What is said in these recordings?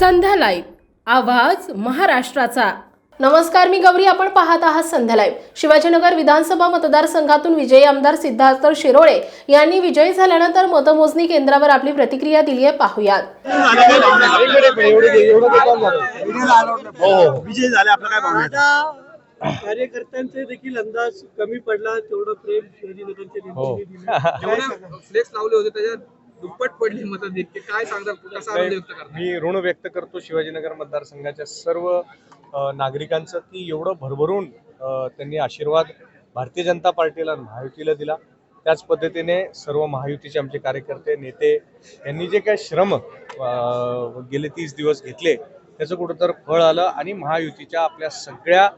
संध्या live आवाज महाराष्ट्राचा. नमस्कार मी गौरी. आपण पाहत आहात संध्या लाईव्ह. शिवाजीनगर विधानसभा मतदारसंघातून विजयी आमदार सिद्धार्थ शिरोळे यांनी विजयी झाल्यानंतर मतमोजणी केंद्रावर आपली प्रतिक्रिया दिली आहे. पाहुयात. विजय झाले आपलं काय भावना आता कार्यकर्त्यांचे देखील अंदाज कमी पडला तेवढं प्रेम दिलं. काय सांगाल? फ्लेक्स लावले होते त्याच्यात. दुप्पट पडली मतं इतके. काय सांगतात कसा आनंद व्यक्त करतात मी ऋण व्यक्त करतो शिवाजीनगर मतदारसंघाच्या सर्व नागरिकांचं की एवढं भरभरून त्यांनी आशीर्वाद भारतीय जनता पार्टीला महायुतीला दिला. त्याच पद्धतीने सर्व महायुतीचे आमचे कार्यकर्ते नेते यांनी जे काही श्रम गेले तीस दिवस घेतले त्याचं कुठंतर फळ आलं आणि महायुतीच्या आपल्या सगळ्या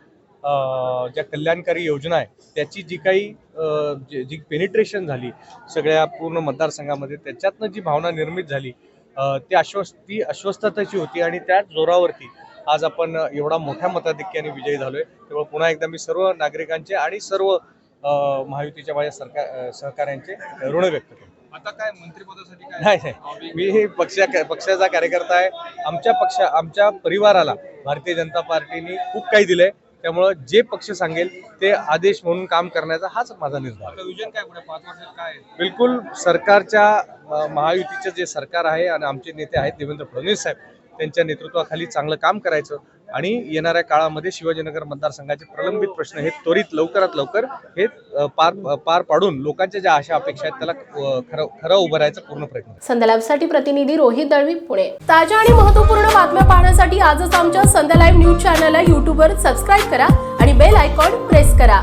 ज्या कल्याणकारी योजना आहे त्याची जी काही जी जी पेनिट्रेशन झाली सगळ्या पूर्ण मतदारसंघामध्ये त्याच्यातनं जी भावना निर्मित झाली ती आश्वस्त ती अस्वस्थतेची होती आणि त्याच जोरावरती आज आपण एवढा मोठ्या मताधिक्याने विजयी झालोय. त्यामुळे पुन्हा एकदा मी सर्व नागरिकांचे आणि सर्व महायुतीच्या माझ्या सरकार सहकाऱ्यांचे ऋण व्यक्त करतो. आता काय मंत्रिपदासाठी काय? नाही नाही. मी पक्षा पक्षाचा कार्यकर्ता आहे. आमच्या पक्षा आमच्या परिवाराला भारतीय जनता पार्टीने खूप काही दिलंय. त्यामुळं जे पक्ष सांगेल ते आदेश म्हणून काम करण्याचा हाच माझा निर्धार आहे? बिलकुल सरकारच्या महायुतीचं जे सरकार आहे आणि आमचे नेते आहेत देवेंद्र फडणवीस साहेब त्यांच्या नेतृत्वाखाली चांगलं काम करायचं. आणि येणाऱ्या काळामध्ये शिवाजीनगर मतदारसंघाचे प्रलंबित प्रश्न हे त्वरित लवकरात लवकर हे पार पार पाडून लोकांच्या ज्या आशा अपेक्षा आहेत त्याला खरं खरं उभं राहायचा पूर्ण प्रयत्न संध्या प्रतिनिधी रोहित दळवी पुणे. ताज्या आणि महत्त्वपूर्ण बातम्या पाहण्यासाठी आजच आमच्या संध्या लाईव्ह न्यूज चॅनलला यूट्यूबवर सबस्क्राईब करा आणि बेल आयकॉन प्रेस करा.